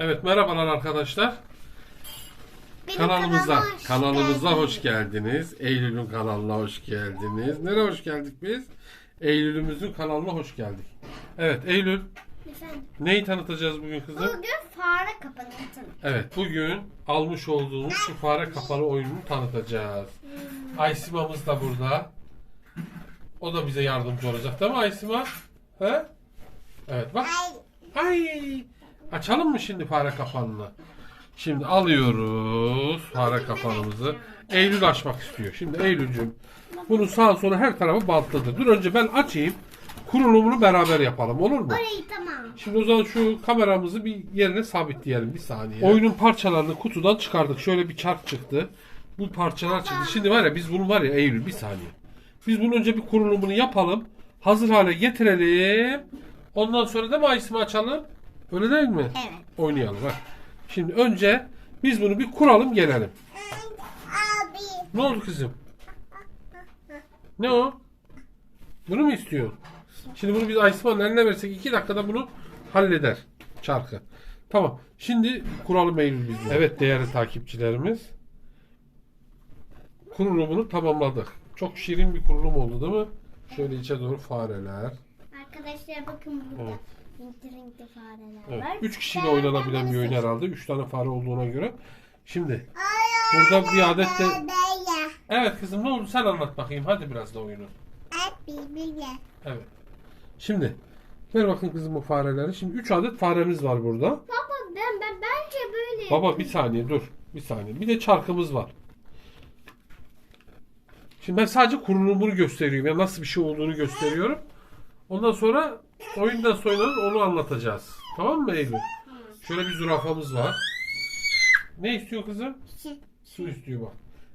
Evet merhabalar arkadaşlar. Benim Kanalımıza hoş kanalımıza geldin. hoş geldiniz. Eylül'ün kanalına hoş geldiniz. Nereye hoş geldik biz? Eylül'ümüzün kanalına hoş geldik. Evet Eylül Efendim, neyi tanıtacağız bugün kızım? Bugün fare kapanı. Evet bugün almış olduğumuz şu fare kapalı oyununu tanıtacağız. Aysima'mız da burada. O da bize yardımcı olacak değil mi Aysima? He? Evet bak. Ay. Açalım mı şimdi fare kapanını? Şimdi alıyoruz fare kapanımızı. Eylül açmak istiyor. Şimdi Eylül'cüm bunu sağa sola her tarafı bantladı. Dur önce ben açayım. Kurulumunu beraber yapalım olur mu? Orayı tamam. Şimdi o zaman şu kameramızı bir yerine sabitleyelim bir saniye. Oyunun parçalarını kutudan çıkardık. Şöyle bir çark çıktı. Bu parçalar çıktı. Şimdi var ya biz bunu var ya Eylül bir saniye. Biz bunun önce bir kurulumunu yapalım. Hazır hale getirelim. Ondan sonra da mı açalım? Öyle değil mi? Evet. Oynayalım. Ha. Şimdi önce biz bunu bir kuralım gelelim. Abi. Ne oldu kızım? Ne o? Bunu mu istiyorsun? Şimdi bunu biz Aysima'nın eline versek iki dakikada bunu halleder çarkı. Tamam. Şimdi kuralım Eylül biz. bunu. Evet değerli takipçilerimiz. Kurulumunu tamamladık. Çok şirin bir kurulum oldu değil mi? Şöyle içe doğru fareler. Arkadaşlar bakın burada Evet. Renkli renkli fareler Evet. var. Üç kişiyle oynanabilen bir oyun herhalde. Üç tane fare olduğuna göre. Şimdi burada bir adet de... Evet kızım ne oldu sen anlat bakayım. Hadi biraz da oyunu. Evet. Şimdi ver bakın kızım bu fareleri. Şimdi 3 adet faremiz var burada. Baba ben ben bence böyle. Baba bir saniye dur. Bir saniye. Bir de çarkımız var. Şimdi ben sadece kurulumunu gösteriyorum. Yani nasıl bir şey olduğunu gösteriyorum. Ondan sonra oyundan sonra onu anlatacağız. Tamam mı Eylül? Şöyle bir zürafamız var. Ne istiyor kızım? Su istiyor bak.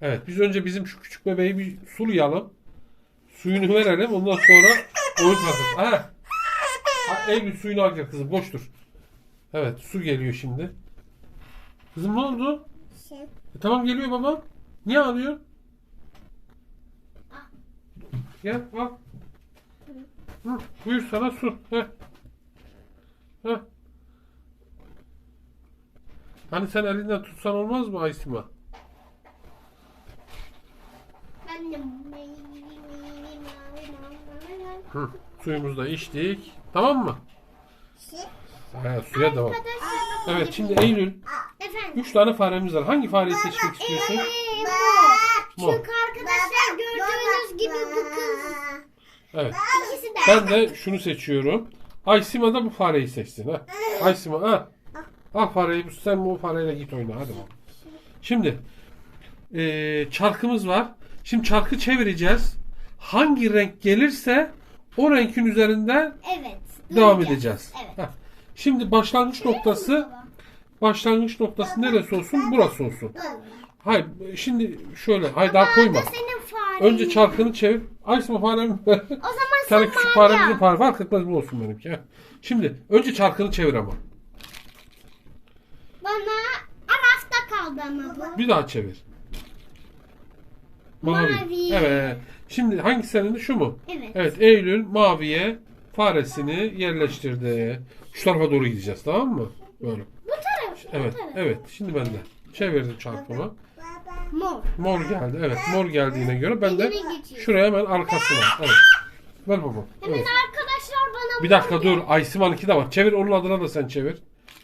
Evet biz önce bizim şu küçük bebeği bir sulayalım. Suyunu verelim. Ondan sonra oyun hazır. Ha. ha Eylül suyunu al gel kızım. Boş dur. Evet su geliyor şimdi. Kızım ne oldu? E, tamam geliyor baba. Niye ağlıyorsun? Gel al. Hı, buyur sana su. Heh. Heh. Hani sen elinden tutsan olmaz mı Aysima? Hı. Suyumuzu da içtik. Tamam mı? Ha, suya devam. Evet şimdi Eylül. Efendim. 3 tane faremiz var. Hangi fareyi seçmek istiyorsun? Ee, bu. Mor. Çünkü arkadaşlar gördüğünüz gibi bu kız. Evet. Ben de şunu seçiyorum. Aysima da bu fareyi seçsin. Ha. Aysima ha. Al fareyi sen bu fareyle git oyna hadi. Şimdi eee, çarkımız var. Şimdi çarkı çevireceğiz. Hangi renk gelirse o renkin üzerinden Evet. devam duracağız. edeceğiz. Evet. Şimdi başlangıç noktası başlangıç noktası neresi olsun? Burası olsun. Hayır şimdi şöyle hayır daha koyma. Önce çarkını çevir. Aysima faremi O zaman Bir tane küçük faremizin al. fare fark etmez bu olsun benimki. ha. Şimdi önce çarkını çevir ama. Bana arafta kaldı ama bu. Bir daha çevir. Mavi. Mavi. Evet. Şimdi hangi senin şu mu? Evet. Evet Eylül maviye faresini yerleştirdi. Şu tarafa doğru gideceğiz tamam mı? Böyle. Bu taraf. Evet. Bu taraf. Evet. Şimdi ben de çevirdim çarkımı. Mor. Mor geldi. Evet. Mor geldiğine göre ben de şuraya hemen arkasına. Evet. Ver baba. Hemen Evet. arkadaşlar bana Bir dakika dur. Aysima'nınki de var. Çevir onun adına da sen çevir.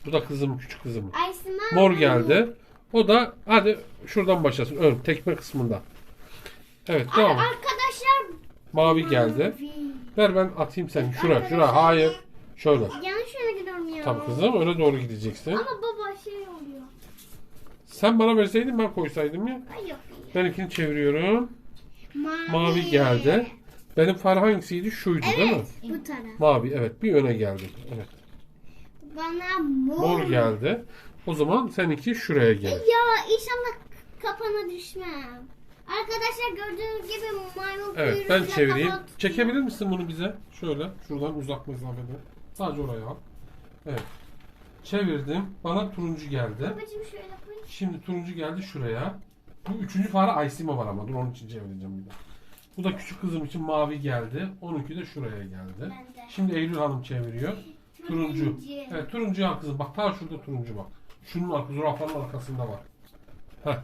Bu da kızım, küçük kızım. Aysima. Mor geldi. O da hadi şuradan başlasın. Ön tekme kısmında. Evet devam. Arkadaşlar. Mavi geldi. Ver ben atayım sen. Şura şura. Hayır. Şöyle. Yanlış yöne gidiyorum ya. Tamam kızım öyle doğru gideceksin. Ama baba şey oluyor. Sen bana verseydin ben koysaydım ya. Ay yok. Benimkini çeviriyorum. Mavi. Mavi geldi. Benim fare hangisiydi? Şuydu değil mi? Bu taraf. Mavi evet bir öne geldi. Evet. Bana mor. Mor geldi. O zaman seninki şuraya gel. Ya inşallah kapana düşmem. Arkadaşlar gördüğünüz gibi maymun Evet ben çevireyim. tutuyor. Çekebilir misin bunu bize? Şöyle şuradan uzak mesafede. Sadece oraya al. Evet. Çevirdim. Bana turuncu geldi. Babacım şöyle koy. Şimdi turuncu geldi şuraya. Bu üçüncü fare Aysima var ama dur onun için çevireceğim bir de. Bu da küçük kızım için mavi geldi. Onunki de şuraya geldi. Şimdi Eylül Hanım çeviriyor. Turuncu. Evet turuncuyu al kızım. Bak ta şurada turuncu bak. Şunun arkası, zürafanın arkasında var. Heh.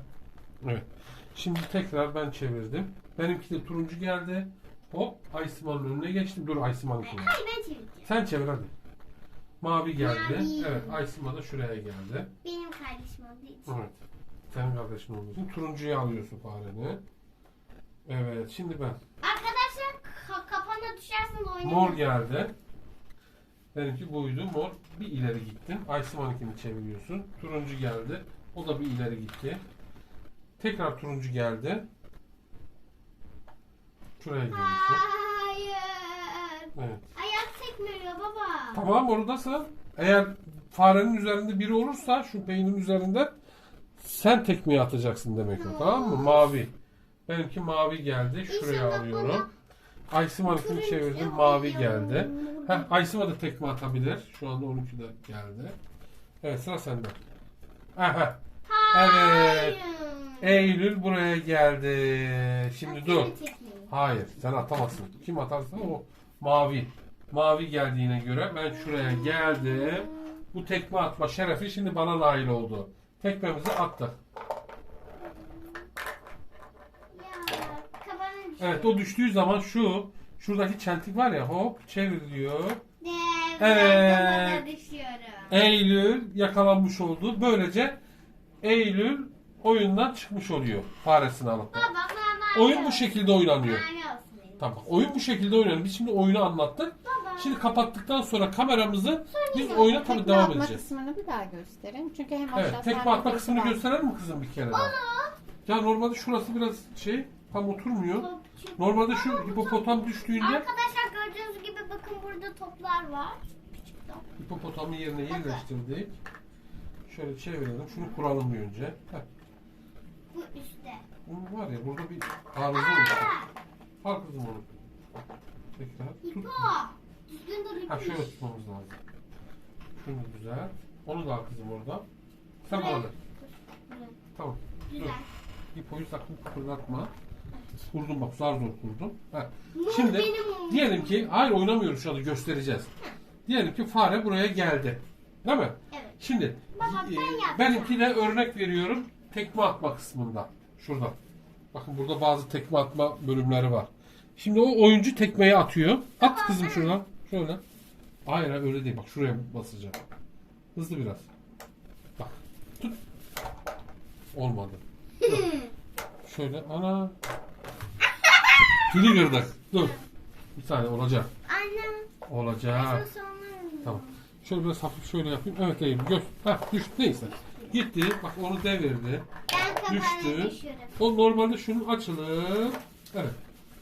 Evet. Şimdi tekrar ben çevirdim. Benimki de turuncu geldi. Hop Aysima'nın önüne geçtim. Dur Aysima'nın önüne. Hayır ben çevireceğim. Sen çevir hadi. Mavi geldi. Mavi. Evet Aysima da şuraya geldi. Benim kardeşim olduğu için. Evet. Senin kardeşin olduğu Turuncuyu alıyorsun fareni. Evet şimdi ben. Arkadaşlar ka- kafana düşersin de oynamayın. Mor geldi. Benimki buydu. Mor bir ileri gittin. Aysima'nınkini çeviriyorsun. Turuncu geldi. O da bir ileri gitti. Tekrar turuncu geldi. Şuraya geliyorsun. Hayır. Evet. Ayak sekmiyor baba. Tamam oradasın. Eğer farenin üzerinde biri olursa şu peynin üzerinde sen tekmeyi atacaksın demek o tamam mı? Mavi. Benimki mavi geldi. Şuraya alıyorum. Turuncu çevirdim. Mavi geldi. Heh, Aysima da tekme atabilir. Şu anda 12 de geldi. Evet sıra sende. Aha. Hayır. Eylül buraya geldi. Şimdi dur. Hayır sen atamazsın. Kim atarsa o mavi. Mavi geldiğine göre ben şuraya geldim. Bu tekme atma şerefi şimdi bana nail oldu. Tekmemizi attık. Ya kafana düştü. Evet o düştüğü zaman şu şuradaki çentik var ya hop. Ne? Evet. Eylül yakalanmış oldu. Böylece Eylül oyundan çıkmış oluyor faresini alıp. Baba baba. Oyun bu şekilde oynanıyor. Tamam. Oyun bu şekilde oynanıyor. Biz şimdi oyunu anlattık. Baba. Şimdi kapattıktan sonra kameramızı biz yine oyuna tabii Tekme devam edeceğiz. kısmını bir daha gösterin. Çünkü hem Evet, tekme atma kısmını gösterelim mi kızım bir kere daha? Ya normalde şurası biraz şey tam oturmuyor. Normalde şu hipopotam düştüğünde Arkadaşlar gördüğünüz gibi bakın burada toplar var. Küçük top. hipopotamı yerine yerleştirdik. Şöyle çevirelim. Şunu kuralım bir önce. Heh. Bu üstte. Bunun var ya burada bir arıza olmuş. Al kızım onu. Tekrar tut. Hipo. Düzgün dur Ha şöyle tutmamız lazım. Şunu güzel. Onu da al kızım orada. Sen bana ver. Tamam. Güzel. Hipoyu sakın fırlatma. Kurdum bak zar zor kurdum. Heh. Şimdi diyelim ki hayır oynamıyoruz şu anda göstereceğiz. Diyelim ki fare buraya geldi. Değil mi? Evet. Şimdi Baba, ben e, yapacağım. benimki de örnek veriyorum tekme atma kısmında. Şurada. Bakın burada bazı tekme atma bölümleri var. Şimdi o oyuncu tekmeyi atıyor. At kızım şuradan. Şöyle. Hayır öyle değil. Bak şuraya basacağım. Hızlı biraz. Bak. Tut. Olmadı. Şöyle. Ana. Pili kırdık. Dur. Bir saniye olacak. Annem. Olacak. Tamam. Şöyle biraz hafif şöyle yapayım. Evet Eylül gör. Ha düştü neyse. Gitti. Bak onu devirdi. Ben Düştü. O normalde şunun açılır. Evet.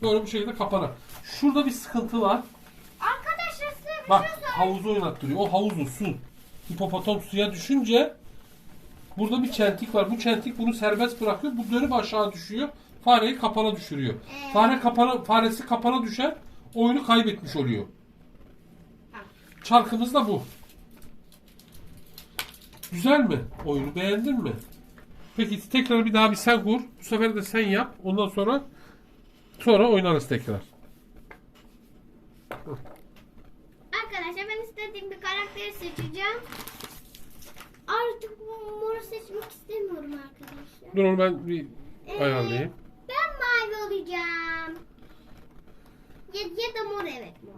Böyle bu şekilde kapanır. Şurada bir sıkıntı var. Arkadaşlar size bir Bak şey havuzu oynattırıyor. O havuzu su. Hipopotam suya düşünce burada bir çentik var. Bu çentik bunu serbest bırakıyor. Bu dönüp aşağı düşüyor. Fareyi kapana düşürüyor. Ee? Fare kapana, faresi kapana düşer. Oyunu kaybetmiş oluyor. Çarkımız da bu. Güzel mi? Oyunu beğendin mi? Peki tekrar bir daha bir sen kur. Bu sefer de sen yap. Ondan sonra sonra oynarız tekrar. Arkadaşlar ben istediğim bir karakteri seçeceğim. Artık bu moru seçmek istemiyorum arkadaşlar. Dur onu ben bir Ee, ayarlayayım. Olacağım. Ya, ya da mor evet mor.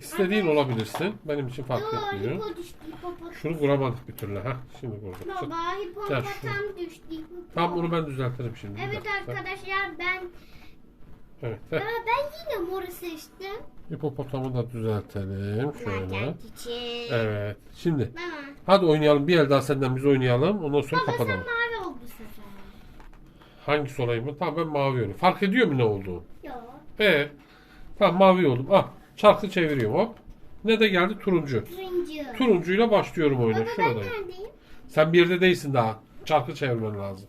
İstediğin olabilirsin. Benim için fark Yo, etmiyor. hipo düştü hipopotam. Şunu kuramadık bir türlü. ha. Şimdi kurduk. Baba hipopotam düştü. hipo. Tamam onu ben düzeltirim şimdi. Bir Evet dakika. arkadaşlar ben Evet. heh. Ama ben yine moru seçtim. Hipopotamı da düzeltelim. Şöyle. Evet. Şimdi Baba, hadi oynayalım. Bir el daha senden biz oynayalım. Ondan sonra baba sen kapatalım. mavi. Hangisi olayım mı? Tamam ben mavi olayım. Fark ediyor mu ne olduğu? Yok. Ee, tamam mavi oldum. Ah, çarkı çeviriyorum hop. Ne de geldi? Turuncu. Turuncu. Turuncuyla başlıyorum oyuna. Baba ben Şuradayım. neredeyim? Sen bir yerde değilsin daha. Çarkı çevirmen lazım.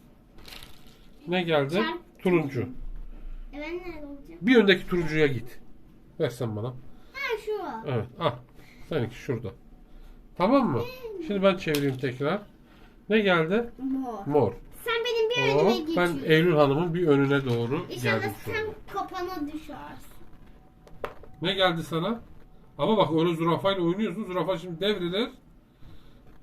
Ne geldi? Çark- Turuncu. E ben nerede olacağım? Bir öndeki turuncuya git. Versen bana. Ha şu. Evet. Ah. Seninki şurada. Tamam mı? Şimdi ben çevireyim tekrar. Ne geldi? Mor. Mor. Sen benim Hop. geçiyorsun. Ben Eylül Hanım'ın bir önüne doğru İnşallah geldim şu sen anda. kapana düşersin. Ne geldi sana? Ama bak öyle zürafayla oynuyorsun. Zürafa şimdi devrilir.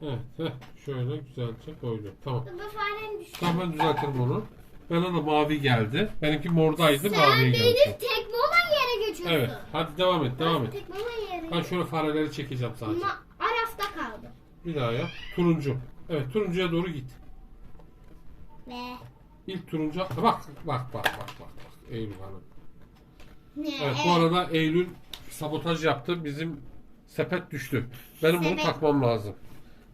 Evet. Heh, şöyle güzelce koydum. Tamam. Baba farem düştü. Tamam ben düzeltirim onu. Bana da mavi geldi. Benimki mordaydı Sen maviye benim geldi. tekme olan yere geçiyorsun. Evet. Hadi devam et devam et. Tekme olan yere. Ben şöyle fareleri çekeceğim sadece. Ma Arafta kaldı. Bir daha yap. Turuncu. Evet turuncuya doğru git. Ve İlk turuncu. Bak bak bak bak bak. bak. Eylül Hanım. ne? Evet bu arada Eylül sabotaj yaptı. Bizim sepet düştü. Benim bunu Sepet. takmam lazım.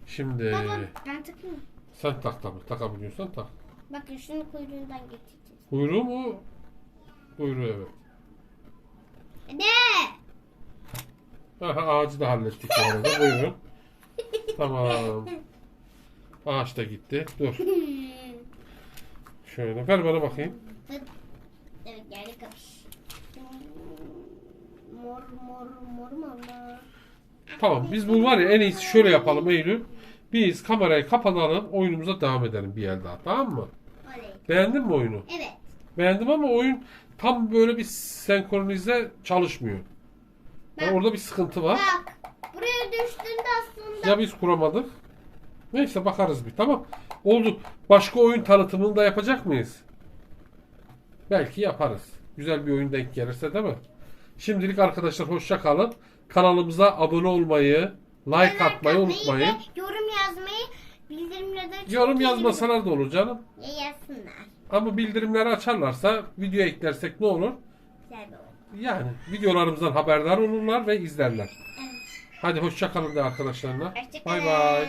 Şimdi Baba ben takayım. sen tak tabii. Takabiliyorsan tak. Bakın şunu kuyruğundan getireceğiz. Kuyruğu mu? Kuyruğu evet. Ne? Aha, ağacı da hallettik bu arada. Buyurun. Tamam. Ağaç da gitti. Dur. Şöyle ver bana bakayım. evet geldi kapış. Mor mor mor mor. Tamam biz bu var ya en iyisi şöyle yapalım Eylül. Biz kamerayı kapatalım oyunumuza devam edelim bir el daha tamam mı? Oley. Beğendin mi oyunu? Evet. Beğendim ama oyun tam böyle bir senkronize çalışmıyor. Yani orada bir sıkıntı var. Bak. Buraya düştüğünde aslında. Ya biz kuramadık. Neyse bakarız bir tamam. Oldu. Başka oyun tanıtımını da yapacak mıyız? Belki yaparız. Güzel bir oyun denk gelirse değil mi? Şimdilik arkadaşlar hoşça kalın. Kanalımıza abone olmayı, like atmayı unutmayın. yorum yazmayı, bildirimleri Yorum yazmasalar da olur canım. Ya yazsınlar. Ama bildirimleri açarlarsa video eklersek ne olur? Güzel. Yani videolarımızdan haberdar olurlar ve izlerler. Evet. Hadi hoşça kalın de arkadaşlarına. Bay bay.